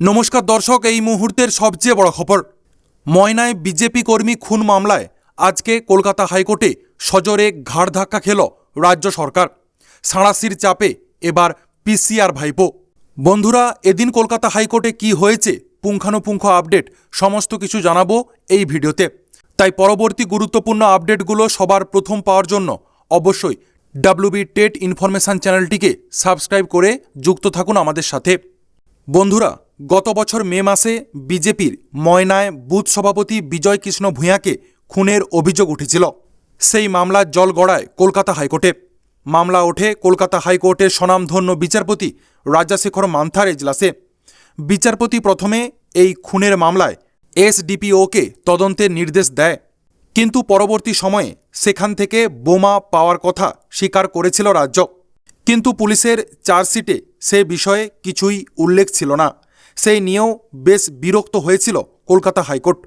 নমস্কার দর্শক, এই মুহূর্তের সবচেয়ে বড় খবর। ময়নায় বিজেপি কর্মী খুন মামলায় আজকে কলকাতা হাইকোর্টে সজোরে ঘাড় ধাক্কা খেল রাজ্য সরকার। সাঁড়াশির চাপে এবার পিসিআর ভাইপো। বন্ধুরা, এদিন কলকাতা হাইকোর্টে কি হয়েছে পুঙ্খানুপুঙ্খ আপডেট সমস্ত কিছু জানাব এই ভিডিওতে। তাই পরবর্তী গুরুত্বপূর্ণ আপডেটগুলো সবার প্রথম পাওয়ার জন্য অবশ্যই ডাব্লিউবি টেট ইনফরমেশন চ্যানেলটিকে সাবস্ক্রাইব করে যুক্ত থাকুন আমাদের সাথে। বন্ধুরা, গত বছর মে মাসে বিজেপির ময়নায় বুথ সভাপতি বিজয় কৃষ্ণ ভূঁয়াকে খুনের অভিযোগ উঠেছিল। সেই মামলার জল গড়ায় কলকাতা হাইকোর্টে। মামলা ওঠে কলকাতা হাইকোর্টের স্বনামধন্য বিচারপতি রাজাশেখর মান্থার এজলাসে। বিচারপতি প্রথমে এই খুনের মামলায় এসডিপিওকে তদন্তের নির্দেশ দেয়। কিন্তু পরবর্তী সময়ে সেখান থেকে বোমা পাওয়ার কথা স্বীকার করেছিল রাজ্য। কিন্তু পুলিশের চার্জশিটে সে বিষয়ে কিছুই উল্লেখ ছিল না। সেই নিয়েও বেশ বিরক্ত হয়েছিল কলকাতা হাইকোর্ট।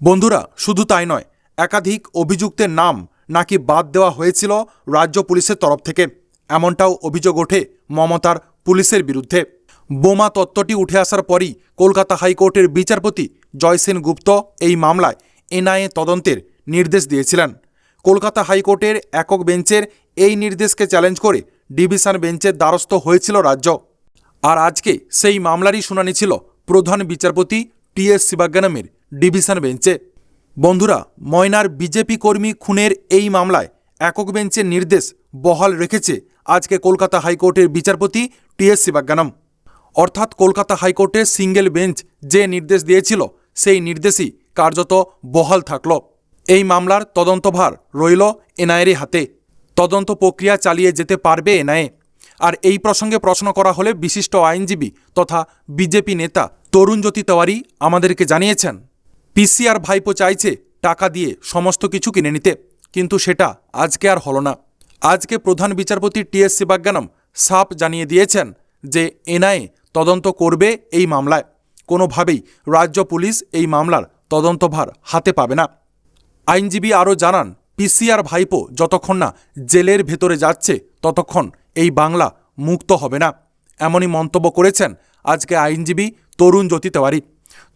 বন্ধুরা, শুধু তাই নয়, একাধিক অভিযুক্তের নাম নাকি বাদ দেওয়া হয়েছিল রাজ্য পুলিশের তরফ থেকে। এমনটাও অভিযোগ ওঠে মমতার পুলিশের বিরুদ্ধে। বোমা তত্ত্বটি উঠে আসার পরই কলকাতা হাইকোর্টের বিচারপতি জয়সেন গুপ্ত এই মামলায় এনআইএ তদন্তের নির্দেশ দিয়েছিলেন। কলকাতা হাইকোর্টের একক বেঞ্চের এই নির্দেশকে চ্যালেঞ্জ করে ডিভিশন বেঞ্চের দ্বারস্থ হয়েছিল রাজ্য। আর আজকে সেই মামলারই শুনানি ছিল প্রধান বিচারপতি টি এস শিবাজ্ঞানমের ডিভিশন বেঞ্চে। বন্ধুরা, ময়নার বিজেপি কর্মী খুনের এই মামলায় একক বেঞ্চের নির্দেশ বহাল রেখেছে আজকে কলকাতা হাইকোর্টের বিচারপতি টি এস শিবাজ্ঞানম। অর্থাৎ কলকাতা হাইকোর্টের সিঙ্গেল বেঞ্চ যে নির্দেশ দিয়েছিল, সেই নির্দেশই কার্যত বহাল থাকল। এই মামলার তদন্তভার রইল এনআইএর হাতে। তদন্ত প্রক্রিয়া চালিয়ে যেতে পারবে এনআইএ আর এই প্রসঙ্গে প্রশ্ন করা হলে বিশিষ্ট আইনজীবী তথা বিজেপি নেতা তরুণ জ্যোতি তেওয়ারি আমাদেরকে জানিয়েছেন, পিসিআর ভাইপো চাইছে টাকা দিয়ে সমস্ত কিছু কিনে নিতে, কিন্তু সেটা আজকে আর হলো না। আজকে প্রধান বিচারপতি টি এস শিবাজ্ঞানম সাপ জানিয়ে দিয়েছেন যে এনআইএ তদন্ত করবে এই মামলায়। কোনোভাবেই রাজ্য পুলিশ এই মামলার তদন্তভার হাতে পাবে না। আইনজীবী আরও জানান পিসিআর ভাইপো যতক্ষণ না জেলের ভেতরে যাচ্ছে, ততক্ষণ এই বাংলা মুক্ত হবে না। এমনই মন্তব্য করেছেন আজকে আইনজীবী তরুণ জ্যোতি তেওয়ারি।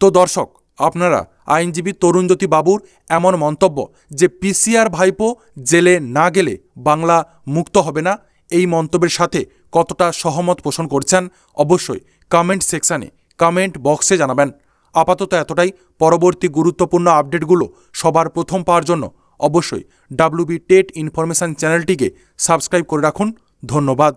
তো দর্শক, আপনারা আইনজীবী তরুণ জ্যোতি বাবুর এমন মন্তব্য যে পিসিআর ভাইপো জেলে না গেলে বাংলা মুক্ত হবে না, এই মন্তব্যের সাথে কতটা সহমত পোষণ করছেন অবশ্যই কমেন্ট সেকশানে কমেন্ট বক্সে জানাবেন। আপাতত এতটাই। পরবর্তী গুরুত্বপূর্ণ আপডেটগুলো সবার প্রথম পাওয়ার জন্য অবশ্যই ডাব্লিউবি টেট ইনফরমেশান চ্যানেলটিকে সাবস্ক্রাইব করে রাখুন। ধন্যবাদ।